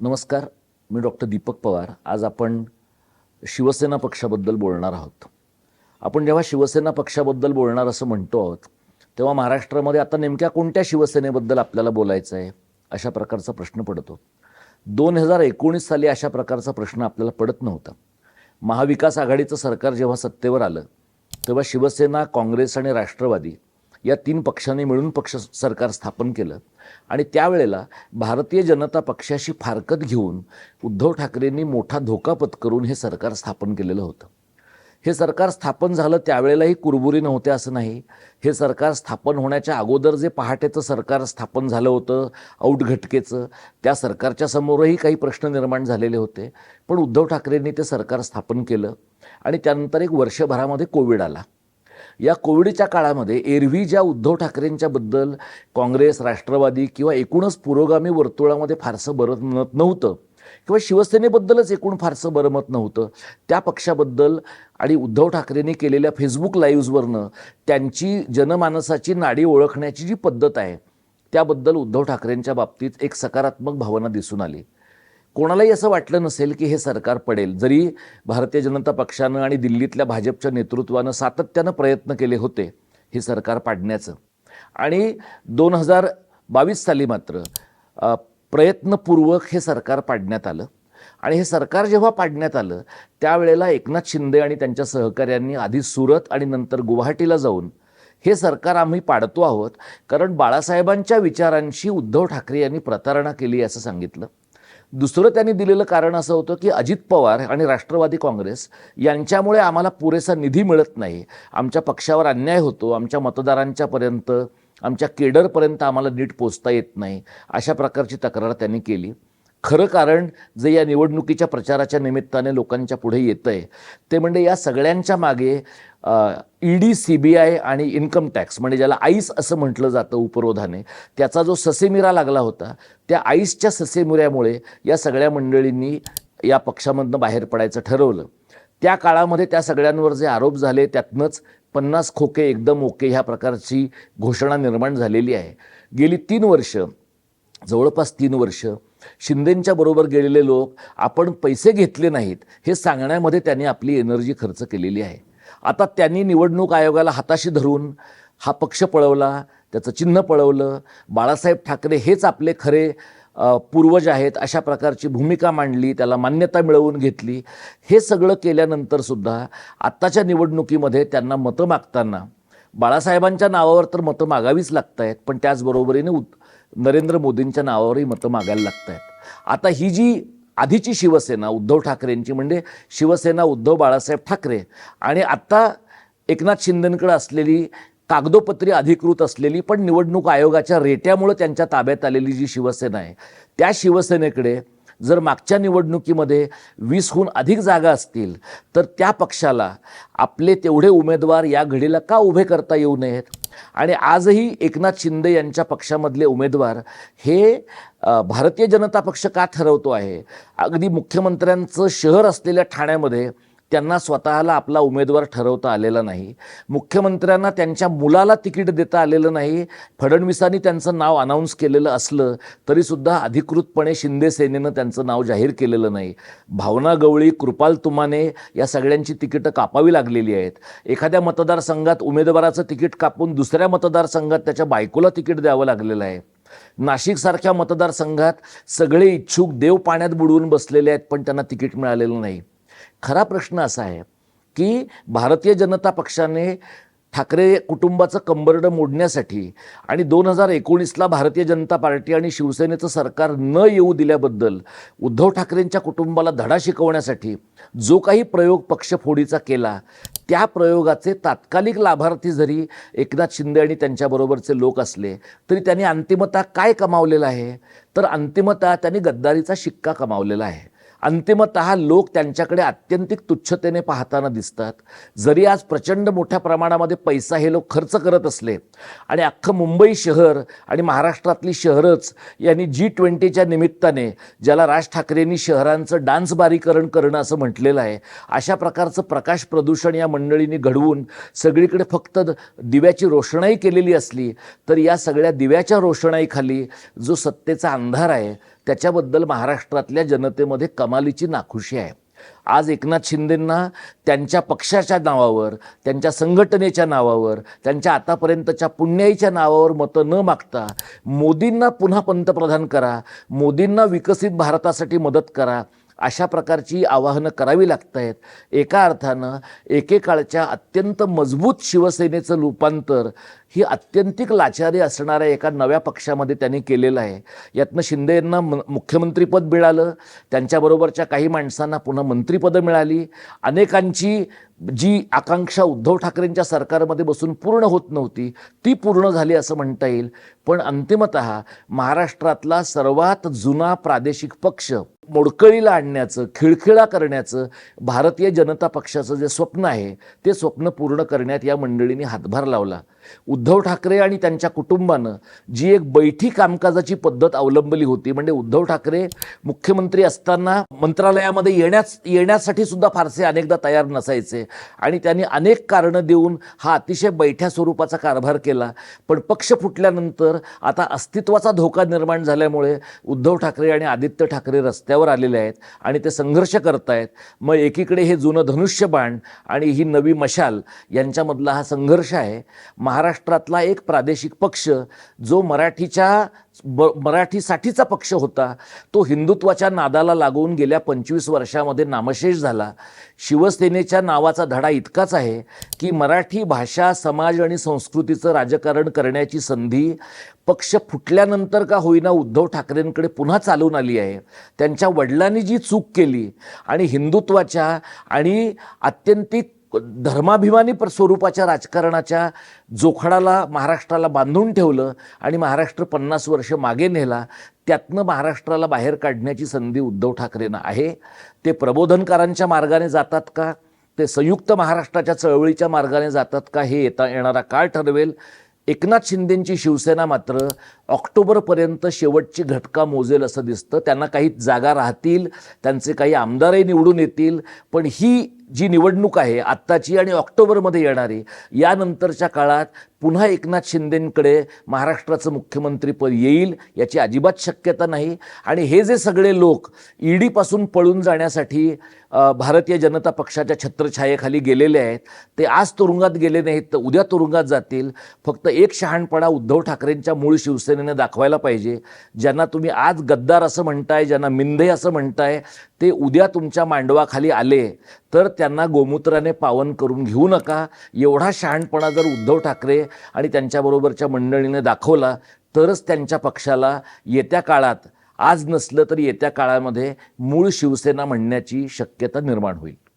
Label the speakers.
Speaker 1: नमस्कार मी डॉक्टर दीपक पवार. आज आपण शिवसेना पक्षाबद्दल बोलणार आहोत. आपण जेव्हा शिवसेना पक्षाबद्दल बोलणार असं म्हणतो आहोत तेव्हा महाराष्ट्रामध्ये आता नेमक्या कोणत्या शिवसेनेबद्दल आपल्याला बोलायचं आहे अशा प्रकारचा प्रश्न पडतो. दोन हजार एकोणीस साली अशा प्रकारचा प्रश्न आपल्याला पडत नव्हता. महाविकास आघाडीचं सरकार जेव्हा सत्तेवर आलं तेव्हा शिवसेना काँग्रेस आणि राष्ट्रवादी या तीन पक्षांनी मिळून पक्ष सरकार स्थापन केलं. आणि त्यावेळेला भारतीय जनता पक्षाशी फारकत घेऊन उद्धव ठाकरेंनी मोठा धोका पत्करून हे सरकार स्थापन केलेलं होतं. हे सरकार स्थापन झालं त्यावेळेलाही कुरबुरी नव्हते असं नाही. हे सरकार स्थापन होण्याच्या अगोदर जे पहाटेचं सरकार स्थापन झालं होतं औटघटकेचं त्या सरकारच्या समोरही काही प्रश्न निर्माण झालेले होते. पण उद्धव ठाकरेंनी ते सरकार स्थापन केलं आणि त्यानंतर एक वर्षभरामध्ये कोविड आला. या कोविडच्या काळामध्ये एरवी ज्या उद्धव ठाकरेंच्याबद्दल काँग्रेस राष्ट्रवादी किंवा एकूणच पुरोगामी वर्तुळामध्ये फारसं बरं म्हणत नव्हतं किंवा शिवसेनेबद्दलच एकूण फारसं बरं मत नव्हतं त्या पक्षाबद्दल आणि उद्धव ठाकरेंनी केलेल्या फेसबुक लाईव्हजवरनं त्यांची जनमानसाची नाडी ओळखण्याची जी पद्धत आहे त्याबद्दल उद्धव ठाकरेंच्या बाबतीत एक सकारात्मक भावना दिसून आली. कोणालाही असं वाटलं नसेल की हे सरकार पडेल. जरी भारतीय जनता पक्षानं आणि दिल्लीतल्या भाजपच्या नेतृत्वानं सातत्यानं प्रयत्न केले होते हे सरकार पाडण्याचं. आणि दोन हजार बावीस साली मात्र प्रयत्नपूर्वक हे सरकार पाडण्यात आलं. आणि हे सरकार जेव्हा पाडण्यात आलं त्यावेळेला एकनाथ शिंदे आणि त्यांच्या सहकाऱ्यांनी आधी सुरत आणि नंतर गुवाहाटीला जाऊन हे सरकार आम्ही पाडतो आहोत. कारण बाळासाहेबांच्या विचारांशी उद्धव ठाकरे यांनी प्रतारणा केली असं सांगितलं. दुसरं त्यांनी दिलेलं कारण असं होतं की अजित पवार आणि राष्ट्रवादी काँग्रेस यांच्यामुळे आम्हाला पुरेसा निधी मिळत नाही. आमच्या पक्षावर अन्याय होतो. आमच्या मतदारांच्यापर्यंत आमच्या केडरपर्यंत आम्हाला नीट पोचता येत नाही. अशा प्रकारची तक्रार त्यांनी केली. खरं कारण जे या निवडणुकीच्या प्रचाराच्या निमित्ताने लोकांच्या पुढे येतं आहे ते म्हणजे या सगळ्यांच्या मागे ईडी सी बी आय आणि इन्कम टॅक्स म्हणजे ज्याला आईस असं म्हटलं जातं उपरोधाने त्याचा जो ससेमिरा लागला होता त्या आईसच्या ससेमिऱ्यामुळे या सगळ्या मंडळींनी या पक्षामधनं बाहेर पडायचं ठरवलं. त्या काळामध्ये त्या सगळ्यांवर जे आरोप झाले त्यातनंच पन्नास खोके एकदम ओके ह्या प्रकारची घोषणा निर्माण झालेली आहे. गेली तीन वर्ष जवळपास तीन वर्ष शिंदेंच्या बरोबर गेलेले लोक आपण पैसे घेतले नाहीत हे सांगण्यामध्ये त्यांनी आपली एनर्जी खर्च केलेली आहे. आता त्यांनी निवडणूक आयोगाला हाताशी धरून हा पक्ष पळवला त्याचं चिन्ह पळवलं. बाळासाहेब ठाकरे हेच आपले खरे पूर्वज आहेत अशा प्रकारची भूमिका मांडली त्याला मान्यता मिळवून घेतली. हे सगळं केल्यानंतरसुद्धा आत्ताच्या निवडणुकीमध्ये त्यांना मतं मागताना बाळासाहेबांच्या नावावर तर मतं मागावीच लागत आहेत पण त्याचबरोबरीने उत नरेंद्र मोदींच्या नावावरही मतं मागायला लागत आहेत आता ही जी आधीची शिवसेना उद्धव ठाकरेंची म्हणजे शिवसेना उद्धव बाळासाहेब ठाकरे आणि आत्ता एकनाथ शिंदेंकडे असलेली कागदोपत्री अधिकृत असलेली पण निवडणूक आयोगाच्या रेट्यामुळं त्यांच्या ताब्यात आलेली जी शिवसेना आहे त्या शिवसेनेकडे जर मागच्या निवडणुकीमध्ये वीसहून अधिक जागा असतील तर त्या पक्षाला आपले तेवढे उमेदवार या घडीला का उभे करता येऊ नयेत? आणि आजही एकनाथ शिंदे यांच्या पक्षामधले उमेदवार हे भारतीय जनता पक्ष का ठरवतो आहे? अगदी मुख्यमंत्र्यांचं शहर असलेल्या ठाण्यामध्ये त्यांना स्वतःला आपला उमेदवार ठरवता आलेला नाही. मुख्यमंत्र्यांना त्यांच्या मुलाला तिकीट देता आलेलं नाही. फडणवीसांनी त्यांचं नाव अनाऊन्स केलेलं असलं तरीसुद्धा अधिकृतपणे शिंदे सेनेनं त्यांचं नाव जाहीर केलेलं नाही. भावना गवळी कृपाल तुमाने या सगळ्यांची तिकीटं कापावी लागलेली आहेत. एखाद्या मतदारसंघात उमेदवाराचं तिकीट कापून दुसऱ्या मतदारसंघात त्याच्या बायकोला तिकीट द्यावं लागलेलं आहे. नाशिकसारख्या मतदारसंघात सगळे इच्छुक देव पाण्यात बुडवून बसलेले आहेत पण त्यांना तिकीट मिळालेलं नाही. खरा प्रश्न असा आहे की भारतीय जनता पक्षाने ठाकरे कुटुंबाचं कंबरडं मोडण्यासाठी आणि दोन हजार एकोणीसला भारतीय जनता पार्टी आणि शिवसेनेचं सरकार न येऊ दिल्याबद्दल उद्धव ठाकरेंच्या कुटुंबाला धडा शिकवण्यासाठी जो काही प्रयोग पक्षफोडीचा केला त्या प्रयोगाचे तात्कालिक लाभार्थी जरी एकनाथ शिंदे आणि त्यांच्याबरोबरचे लोक असले तरी त्यांनी अंतिमता काय कमावलेलं आहे? तर अंतिमता त्यांनी गद्दारीचा शिक्का कमावलेला आहे. अंतिमत लोक त्यांच्याकडे अत्यंतिक तुच्छतेने पाहताना दिसतात. जरी आज प्रचंड मोठ्या प्रमाणामध्ये पैसा हे लोक खर्च करत असले आणि अख्खं मुंबई शहर आणि महाराष्ट्रातली शहरच यांनी जी ट्वेंटीच्या निमित्ताने ज्याला राज ठाकरेंनी शहरांचं डान्स बारीकरण करणं असं म्हटलेलं आहे अशा प्रकारचं प्रकाश प्रदूषण या मंडळींनी घडवून सगळीकडे फक्त द- दिव्याची रोषणाई केलेली असली तर या सगळ्या दिव्याच्या रोषणाईखाली जो सत्तेचा अंधार आहे त्याच्याबद्दल महाराष्ट्रातल्या जनतेमध्ये कमालीची नाखुशी आहे. आज एकनाथ शिंदेंना त्यांच्या पक्षाच्या नावावर त्यांच्या संघटनेच्या नावावर त्यांच्या आतापर्यंतच्या पुण्याईच्या नावावर मतं न मागता मोदींना पुन्हा पंतप्रधान करा मोदींना विकसित भारतासाठी मदत करा अशा प्रकारची आवाहनं करावी लागत आहेत एका अर्थानं एकेकाळच्या अत्यंत मजबूत शिवसेनेचं रूपांतर ही अत्यंतिक लाचारी असणाऱ्या एका नव्या पक्षामध्ये त्यांनी केलेलं आहे. यातनं शिंदे यांना म मुख्यमंत्रीपद मिळालं. त्यांच्याबरोबरच्या काही माणसांना पुन्हा मंत्रिपदं मिळाली. अनेकांची जी आकांक्षा उद्धव ठाकरेंच्या सरकारमध्ये बसून पूर्ण होत नव्हती ती पूर्ण झाली असं म्हणता येईल. पण अंतिमत महाराष्ट्रातला सर्वात जुना प्रादेशिक पक्ष मोडकळीला आणण्याचं खिळखिळा करण्याचं भारतीय जनता पक्षाचं जे स्वप्न आहे ते स्वप्न पूर्ण करण्यात या मंडळींनी हातभार लावला. उद्धव ठाकरे आणि त्यांच्या कुटुंबानं जी एक बैठी कामकाजाची पद्धत अवलंबली होती म्हणजे उद्धव ठाकरे मुख्यमंत्री असताना मंत्रालयामध्ये येण्यास येण्यासाठी सुद्धा फारसे अनेकदा तयार नसायचे आणि त्यांनी अनेक कारणं देऊन हा अतिशय बैठ्या स्वरूपाचा कारभार केला. पण पक्ष फुटल्यानंतर आता अस्तित्वाचा धोका निर्माण झाल्यामुळे उद्धव ठाकरे आणि आदित्य ठाकरे रस्त्यावर आलेले आहेत आणि ते संघर्ष करतायत. मग एकीकडे हे जुनं धनुष्यबाण आणि ही नवी मशाल यांच्यामधला हा संघर्ष आहे. महा महाराष्ट्रातला एक प्रादेशिक पक्ष जो मराठीच्या ब मराठीसाठीचा पक्ष होता तो हिंदुत्वाच्या नादाला लागून गेल्या पंचवीस वर्षामध्ये नामशेष झाला. शिवसेनेच्या नावाचा धडा इतकाच आहे की मराठी भाषा समाज आणि संस्कृतीचं राजकारण करण्याची संधी पक्ष फुटल्यानंतर का होईना उद्धव ठाकरेंकडे पुन्हा चालून आली आहे. त्यांच्या वडिलांनी जी चूक केली आणि हिंदुत्वाच्या आणि अत्यंतिक धर्माभिमानी प्र स्वरूपाच्या राजकारणाच्या जोखडाला महाराष्ट्राला बांधून ठेवलं आणि महाराष्ट्र पन्नास वर्ष मागे नेला त्यातनं महाराष्ट्राला बाहेर काढण्याची संधी उद्धव ठाकरेंना आहे. ते प्रबोधनकारांच्या मार्गाने जातात का? ते संयुक्त महाराष्ट्राच्या चळवळीच्या मार्गाने जातात का? हे येता येणारा काळ ठरवेल. एकनाथ शिंदेंची शिवसेना मात्र ऑक्टोबरपर्यंत शेवटची घटका मोजेल असं दिसतं. त्यांना काही जागा राहतील त्यांचे काही आमदारही निवडून येतील पण ही जी निवडणूक आहे आत्ताची आणि ऑक्टोबरमध्ये येणारी यानंतरच्या काळात पुन्हा एकनाथ शिंदेंकडे महाराष्ट्राचं मुख्यमंत्रीपद येईल याची अजिबात शक्यता नाही. आणि हे जे सगळे लोक ईडीपासून पळून जाण्यासाठी भारतीय जनता पक्षाच्या छत्रछायेखाली गेलेले आहेत ते आज तुरुंगात गेले नाहीत तर उद्या तुरुंगात जातील. फक्त एक शहाणपणा उद्धव ठाकरेंच्या मूळ शिवसेनेने दाखवायला पाहिजे ज्यांना तुम्ही आज गद्दार असं म्हणताय ज्यांना मिंधे असं म्हणताय ते उद्या तुमच्या मांडवाखाली आले तर त्यांना गोमूत्राने पावन करून घेऊ नका. एवढा शहाणपणा जर उद्धव ठाकरे आणि त्यांच्याबरोबरच्या मंडळीने दाखवला तरच त्यांच्या पक्षाला येत्या काळात आज नसलं तरी येत्या काळामध्ये मूळ शिवसेना म्हणण्याची शक्यता निर्माण होईल.